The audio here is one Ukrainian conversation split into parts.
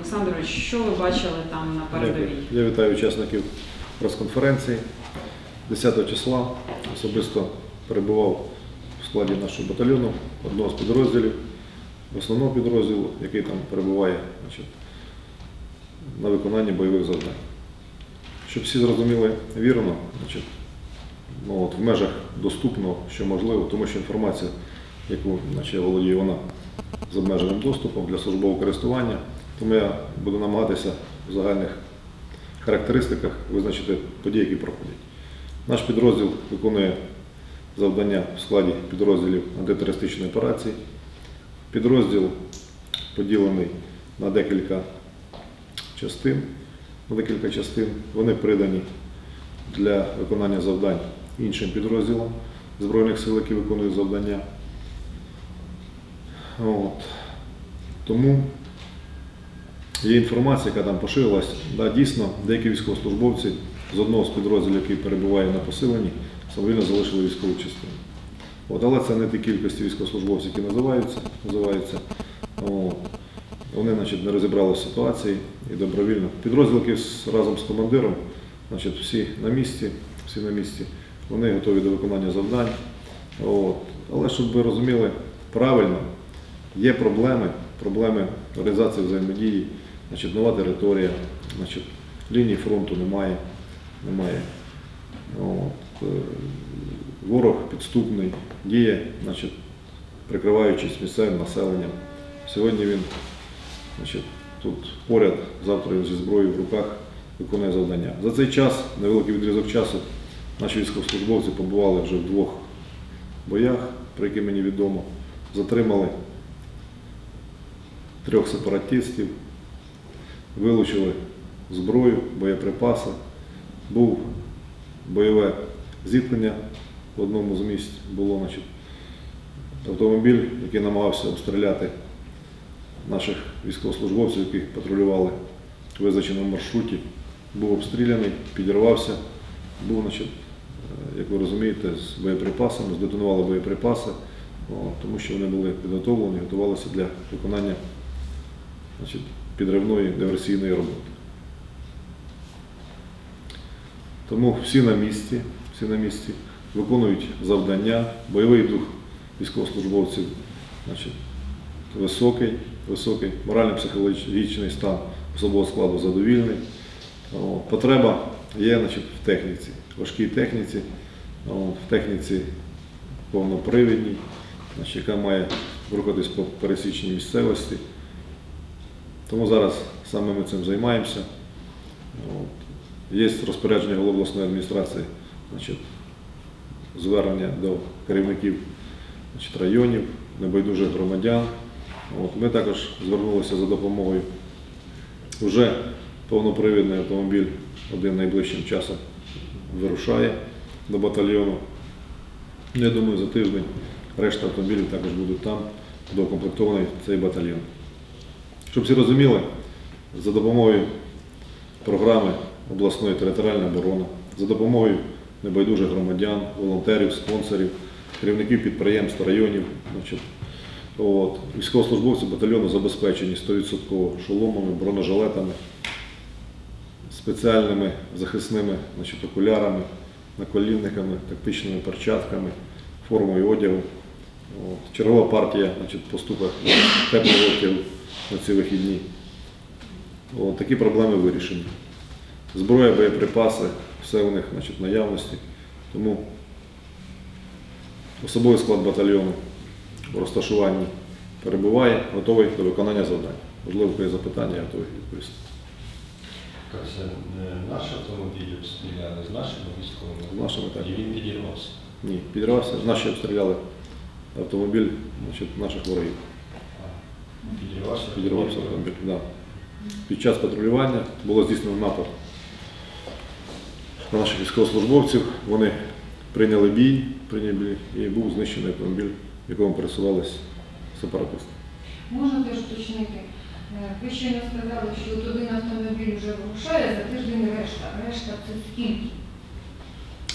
Олександрович, що ви бачили там на передовій? Я вітаю учасників прес-конференції. 10 числа особисто перебував в складі нашого батальйону, одного з підрозділів, основного підрозділу, який там перебуває значить, на виконанні бойових завдань. Щоб всі зрозуміли вірно, значить, ну, от в межах доступного, що можливо, тому що інформація, яку значить, я володію, вона з обмеженим доступом для службового користування. Тому я буду намагатися в загальних характеристиках визначити події, які проходять. Наш підрозділ виконує завдання в складі підрозділів антитерористичної операції. Підрозділ поділений на декілька частин. На декілька частин. Вони придані для виконання завдань іншим підрозділам Збройних сил, які виконують завдання. От. Тому є інформація, яка там поширилась. Да, дійсно, деякі військовослужбовці з одного з підрозділів, який перебуває на поселенні, самовільно залишили військову частину. От, але це не ті кількості військовослужбовців, які називаються. називаються. От. Вони значить, не розібрали ситуації і добровільно. Підрозділ, який з- разом з командиром, значить, всі на місці, всі на місці, вони готові до виконання завдань. От. Але щоб ви розуміли правильно, є проблеми, проблеми реалізації взаємодії, значить, нова територія, значить, лінії фронту немає. немає. От. е, Ворог підступний, діє, значить, прикриваючись місцевим населенням. Сьогодні він значить, тут поряд, завтра він зі зброєю в руках виконує завдання. За цей час, невеликий відрізок часу, наші військовослужбовці побували вже в двох боях, про які мені відомо, затримали трьох сепаратистів, вилучили зброю, боєприпаси. Був бойове зіткнення в одному з місць, було значить, автомобіль, який намагався обстріляти наших військовослужбовців, які патрулювали в визначеному маршруті, був обстріляний, підірвався, був, значить, е, як ви розумієте, з боєприпасами, здетонували боєприпаси, тому що вони були підготовлені, готувалися для виконання значить, підривної диверсійної роботи. Тому всі на місці, всі на місці виконують завдання, бойовий дух військовослужбовців значить, високий, високий, морально-психологічний стан особового складу задовільний. Потреба є значить, в техніці, важкій техніці, в техніці повнопривідній, яка має рухатись по пересічній місцевості. Тому зараз саме ми цим займаємося. От. Є розпорядження голови адміністрації, значить, звернення до керівників значить, районів, небайдужих громадян. От. Ми також звернулися за допомогою. Вже повнопривідний автомобіль один найближчим часом вирушає до батальйону. Я думаю, за тиждень решта автомобілів також будуть там, доукомплектований цей батальйон. Щоб всі розуміли, за допомогою програми обласної територіальної оборони, за допомогою небайдужих громадян, волонтерів, спонсорів, керівників підприємств, районів, значить, от, військовослужбовці батальйону забезпечені 100% шоломами, бронежилетами, спеціальними захисними значить, окулярами, наколінниками, тактичними перчатками, формою одягу. От. Чергова партія значить, поступок теплого на ці вихідні. От, такі проблеми вирішені. Зброя, боєприпаси, все у них значить, наявності. Тому особовий склад батальйону в розташуванні перебуває, готовий до виконання завдань. Можливо, є запитання, я готовий відповісти. Це не наш автомобіль обстріляли з нашими військовими? З нашими, так. І він підірвався. Ні, підірвався. Наші обстріляли автомобіль значить, наших ворогів. Підірвався. Підірвався автомобіль. Да. Під час патрулювання було здійснено напад на наших військовослужбовців. Вони прийняли бій, прийняли бій і був знищений автомобіль, в якому пересувались сепаратисти. Можна теж уточнити. Е, Ви щойно сказали, що от один автомобіль вже вирушає, за тиждень решта. Решта це скільки?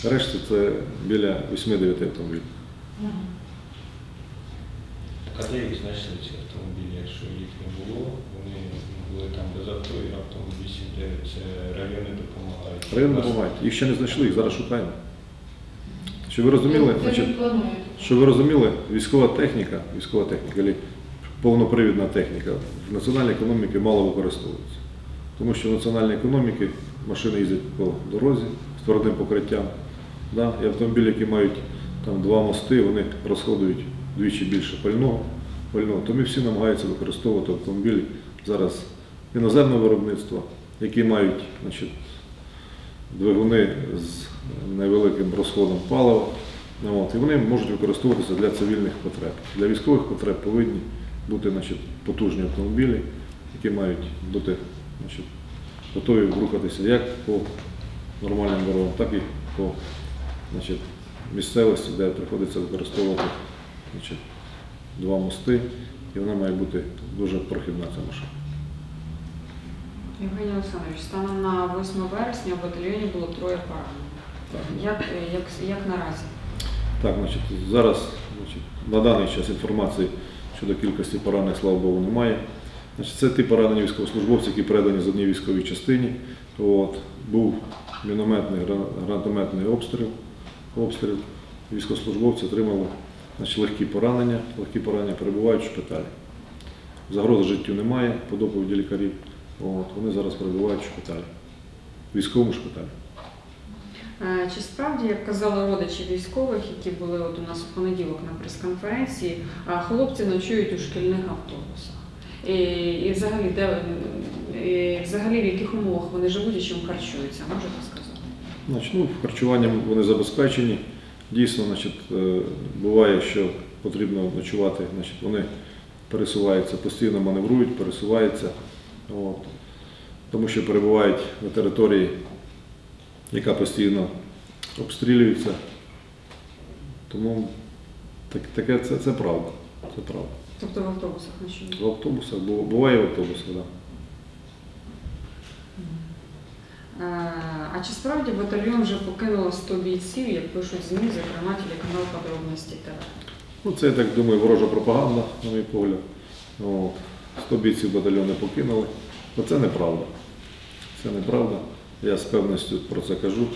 Решта це біля 8-9 автомобілів. А де їх знайшли ці автомобілі, якщо їх не було, вони були там без авто і раптом 8-9 це райони допомагають. Район допомагає. Їх ще не знайшли, їх зараз шукаємо. Щоб ви розуміли, значить, не ви розуміли, військова техніка, військова техніка, повнопривідна техніка в національній економіці мало використовується. Тому що в національній економіці машини їздять по дорозі з твердим покриттям. Да? І автомобілі, які мають там, два мости, вони розходують двічі більше пального. пального. Тому всі намагаються використовувати автомобілі зараз іноземного виробництва, які мають значить, двигуни з невеликим розходом палива. От, і вони можуть використовуватися для цивільних потреб. Для військових потреб повинні бути значить, потужні автомобілі, які мають бути значить, готові рухатися як по нормальним дорогам, так і по значить, місцевості, де приходиться використовувати значить, два мости, і вона має бути дуже прохідна ця машина. Євгеній Олександрович, станом на 8 вересня в батальйоні було троє поранених. Як, як, як наразі? Так, значить, зараз значить, на даний час інформації щодо кількості поранених, слава Богу, немає. Значить, це ті поранені військовослужбовці, які передані з однієї військовій частині. От, був мінометний гранатометний обстріл. обстріл. Військовослужбовці отримали значить, легкі поранення. Легкі поранення перебувають в шпиталі. Загрози життю немає по доповіді лікарів. От, вони зараз перебувають в шпиталі, в військовому шпиталі. Е, Чи справді, як казали родичі військових, які були от у нас у понеділок на прес-конференції, е, хлопці ночують у шкільних автобусах? І, і взагалі, де, і взагалі в яких умовах вони живуть і чим харчуються, можете сказати? Значить, ну, харчуванням вони забезпечені. Дійсно, значить, е, буває, що потрібно ночувати. Значить, вони пересуваються, постійно маневрують, пересуваються, от, тому що перебувають на території, яка постійно обстрілюється. Тому так, таке це, це правда. Це правда. Тобто в автобусах ночують? В автобусах, буває в автобусах, так. Да. А чи справді батальйон вже покинуло 100 бійців, як пишуть ЗМІ, зокрема телеканал Подробності ТВ? Ну, це, я так думаю, ворожа пропаганда, на мій погляд. От. 100 бійців батальйони покинули. Але це неправда. Це неправда. Я з певністю про це кажу.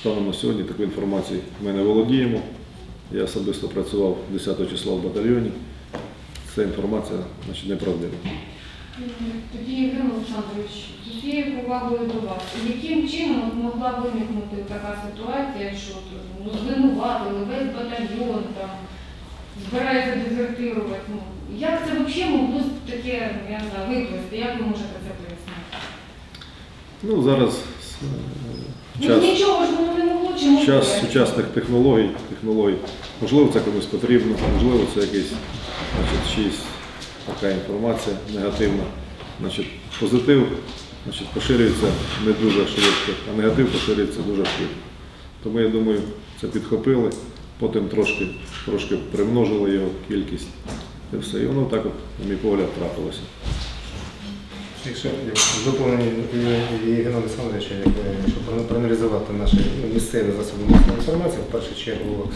Станом на сьогодні такої інформації ми не володіємо. Я особисто працював 10 числа в батальйоні. Ця інформація значить, неправдива. Тоді Євген Олександрович, з усією повагою до вас, яким чином могла виникнути така ситуація, що ну, звинуватили весь батальйон, там, збирається дезертирувати. Ну, як це взагалі могло таке, ну, я не знаю, викласти? Як ви можете це пояснити? Ну, зараз е, Ну, час. нічого ж воно не могло могло? час Я- сучасних технологій, технологій. Можливо, це комусь потрібно, можливо, це якийсь значить, чиїсь така інформація негативна. Значить, позитив значить, поширюється не дуже швидко, а негатив поширюється дуже швидко. Тому я думаю, це підхопили, потім трошки, трошки примножили його кількість. І все. І воно так, от, на мій погляд, трапилося. Якщо доповнені Євгена Олександровича, е, щоб проаналізувати наші ну, місцеві засоби масової інформації, в першу чергу е,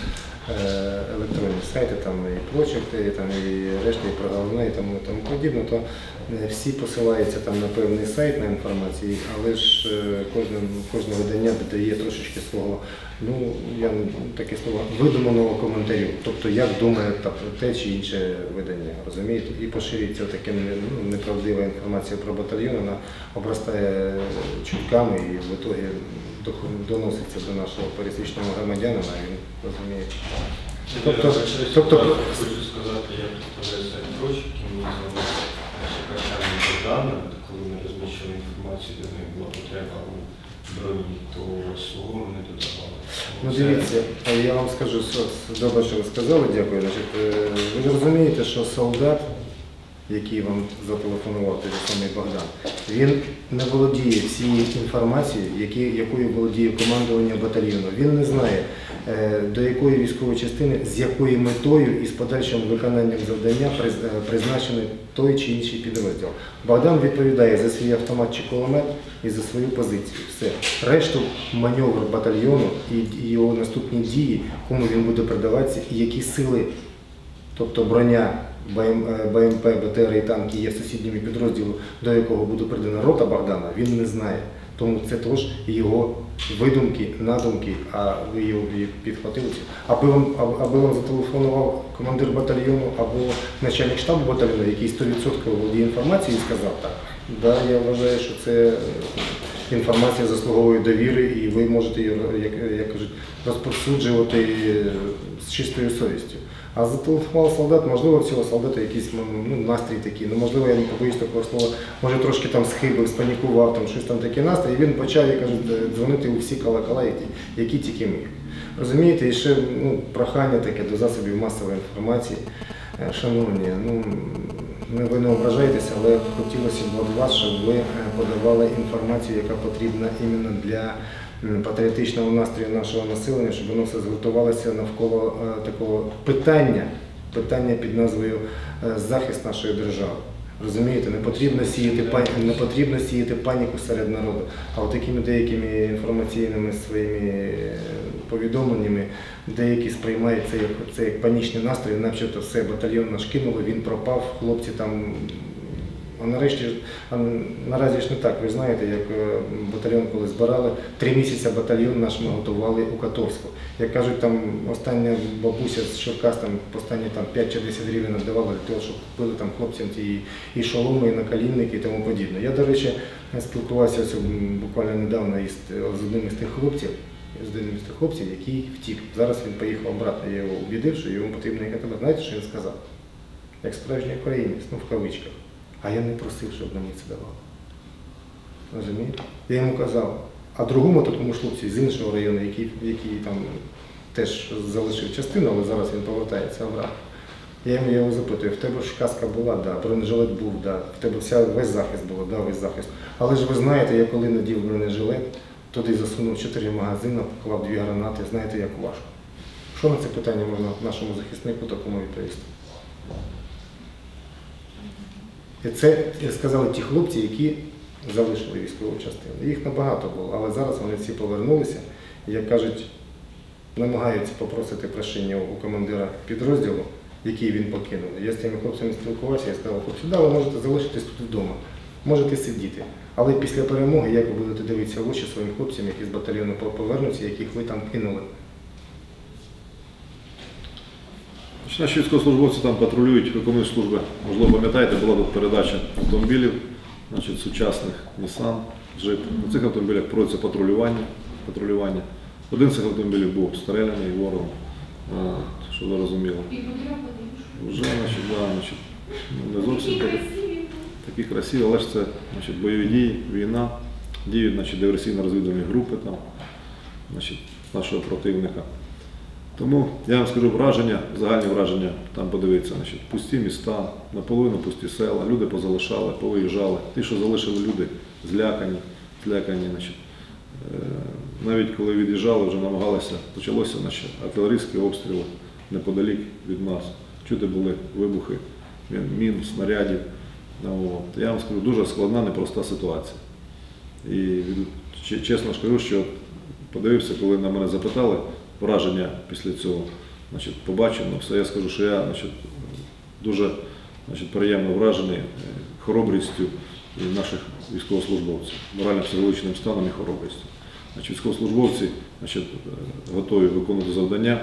електронні сайти, там і прочерти, там, і решта, і про головне, і тому, тому подібне, то е, всі посилаються там на певний сайт на інформацію, але ж е, кожне, кожне видання додає трошечки свого, ну, я таке слово, видуманого коментарю. Тобто як думає та, те чи інше видання, розумієте? І поширюється таке ну, неправдива інформація про батальйон, вона обростає чутками і в доход- доноситься до нашого пересічного громадянина, він розуміє. Тобто- Тобто, тобто- тобто, хочу сказати, я представляю сайт Прочик, і ми займалися шукачами даними, коли ми розміщували інформацію, де в них була потреба у броні, то свого ми не додавали. Ну дивіться, я вам скажу, що добре, що ви сказали, дякую. Значить, е, ви ж розумієте, що солдат, який вам зателефонував, той самий Богдан, він не володіє всією інформацією, якою володіє командування батальйону. Він не знає, е, до якої військової частини, з якою метою і з подальшим виконанням завдання е, призначений той чи інший підрозділ. Богдан відповідає за свій автомат чи кулемет і за свою позицію. Все. Решту маневр батальйону і його наступні дії, кому він буде передаватися, і які сили, тобто броня БМП, БТР і танки є сусідніми підрозділу, до якого буде придана рота Богдана, він не знає. Тому це теж його видумки, надумки, а ви його і підхватили. Аби вам, аби вам зателефонував командир батальйону або начальник штабу батальйону, який 100% володіє інформацією і сказав так. Да, я вважаю, що це е, інформація заслуговує довіри, і ви можете її, як, як кажуть, розповсюджувати е, з чистою совістю. А зателефонував солдат, можливо, в цього солдата якийсь ну, настрій такий, ну можливо, я не побоюсь такого слова, може трошки там схибив, спанікував, там щось там таке настрій, і він почав, як кажуть, дзвонити у всі колокола, які, які тільки міг. Розумієте, і ще ну, прохання таке до засобів масової інформації. Е, Шановні, ну ви не ображаєтеся, але хотілося б від вас, щоб ви е, подавали інформацію, яка потрібна іменно для патріотичного настрою нашого населення, щоб воно все згуртувалося навколо е, такого питання, питання під назвою е, захист нашої держави. Розумієте, не потрібно сіяти паніку, не потрібно сіяти паніку серед народу. А от такими деякими інформаційними своїми е, повідомленнями деякі сприймають це як, це як панічний настрій, начебто все, батальйон наш кинули, він пропав, хлопці там. А нарешті наразі ж не так. Ви знаєте, як е, батальйон коли збирали, три місяці батальйон наш ми готували у Котовську. Як кажуть, там остання бабуся з Черкас останні там 5 чи 10 гривень надавала для того, щоб купили там хлопцям ті і шоломи, і наколінники і тому подібне. Я, до речі, спілкувався буквально недавно із, з одним із тих хлопців, з одним із тих хлопців, який втік. Зараз він поїхав обратно. Я його убідив, що йому потрібно їхати. Знаєте, що він сказав? Як справжній українець, ну в кавичках. А я не просив, щоб мені це давали. Розумієте? Я йому казав, а другому такому ж хлопцю з іншого району, який, який там теж залишив частину, але зараз він повертається обратно. Я йому його запитую, в тебе ж каска була, да, бронежилет був, да, в тебе вся, весь захист був, да, весь захист. Але ж ви знаєте, я коли надів бронежилет, туди засунув чотири магазини, поклав дві гранати, знаєте, як важко. Що на це питання можна нашому захиснику такому відповісти? Це сказали ті хлопці, які залишили військову частину. Їх набагато було, але зараз вони всі повернулися як кажуть, намагаються попросити прощення у командира підрозділу, який він покинув. Я з тими хлопцями спілкувався, я сказав, хлопці, да, ви можете залишитись тут вдома, можете сидіти. Але після перемоги, як ви будете дивитися в очі своїм хлопцям, які з батальйону повернуться, яких ви там кинули. Значить, Наші військовослужбовці там патрулюють, виконують служби. Можливо, пам'ятаєте, була тут передача автомобілів, значить, сучасних Nissan, Jeep. На цих автомобілях проводиться патрулювання. патрулювання. Один з цих автомобілів був обстріляний ворогом, а, щоб ви розуміли. Вже значить, да, значить, не зовсім такі, такі красиві, але ж це значить, бойові дії, війна, діють диверсійно-розвідувальні групи там, значить, нашого противника. Тому я вам скажу враження, загальні враження, там подивитися, значить, пусті міста, наполовину пусті села, люди позалишали, повиїжджали. Ті, що залишили люди, злякані, злякані. Значить, е, навіть коли від'їжджали, вже намагалися, почалося значить, артилерійські обстріли неподалік від нас. Чути були вибухи мін, снарядів. Ну, от. Я вам скажу, дуже складна, непроста ситуація. І чесно ж кажу, що подивився, коли на мене запитали враження після цього, значить, побачено все. Я скажу, що я значить, дуже значить, приємно вражений е, хоробрістю наших військовослужбовців, морально-психологічним станом і хоробрістю. Значить, військовослужбовці значить, е, готові виконувати завдання.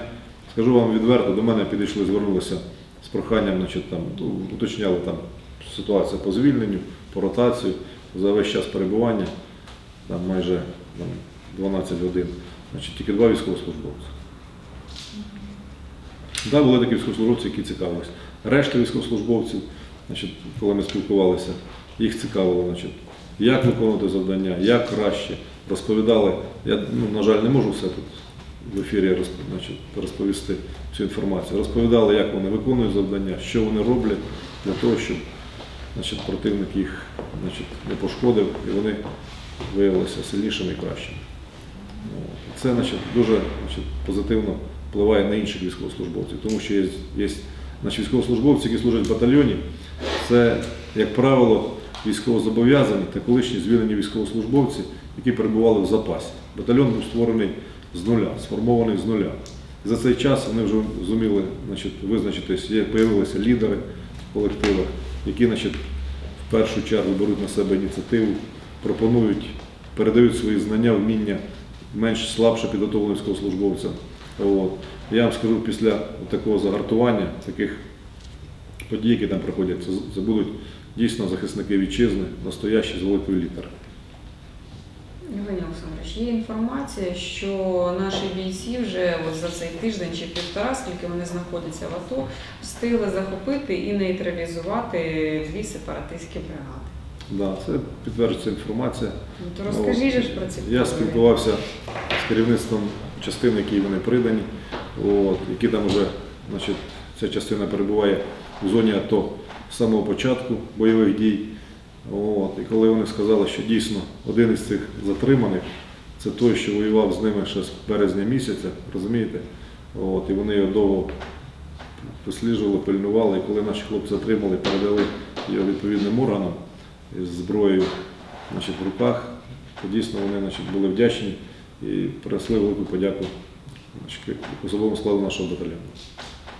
Скажу вам відверто, до мене підійшли, звернулися з проханням, значить, там, ну, уточняли там ситуацію по звільненню, по ротацію за весь час перебування, там майже там, 12 годин. Значить, тільки два військовослужбовці. Так, були такі військовослужбовці, які цікавилися. Решта військовослужбовців, значить, коли ми спілкувалися, їх цікавило, значить, як виконувати завдання, як краще. Розповідали, я, ну, на жаль, не можу все тут в ефірі розповісти цю інформацію. Розповідали, як вони виконують завдання, що вони роблять для того, щоб значить, противник їх значить, не пошкодив і вони виявилися сильнішими і кращими. Це значить, дуже значить, позитивно впливає на інших військовослужбовців, тому що є, є значить, військовослужбовці, які служать в батальйоні, це, як правило, військовозобов'язані та колишні звільнені військовослужбовці, які перебували в запасі. Батальйон був створений з нуля, сформований з нуля. І за цей час вони вже зуміли значить, визначитись, є, появилися лідери, колективах, які значить, в першу чергу беруть на себе ініціативу, пропонують, передають свої знання, вміння менш слабше підготовленим військовослужбовцям. От. Я вам скажу, після такого загартування, таких подій, які там проходять, це, це будуть дійсно захисники вітчизни, настоящі з великої літери. Євгеній Олександрович, є інформація, що наші бійці вже от за цей тиждень чи півтора, скільки вони знаходяться в АТО, встигли захопити і нейтралізувати дві сепаратистські бригади. Да, це підтверджується інформація. Ну, то розкажіть же ж про ці Я спілкувався з керівництвом частини, які вони придані, от, які там вже, значить, ця частина перебуває в зоні АТО з самого початку бойових дій. От, і коли вони сказали, що дійсно один із цих затриманих це той, що воював з ними ще з березня місяця, розумієте? От, і вони його довго досліджували, пильнували, і коли наші хлопці затримали, передали його відповідним органам з зброєю значить, в руках, дійсно вони значить, були вдячні і принесли велику подяку значить, особовому складу нашого батальйону.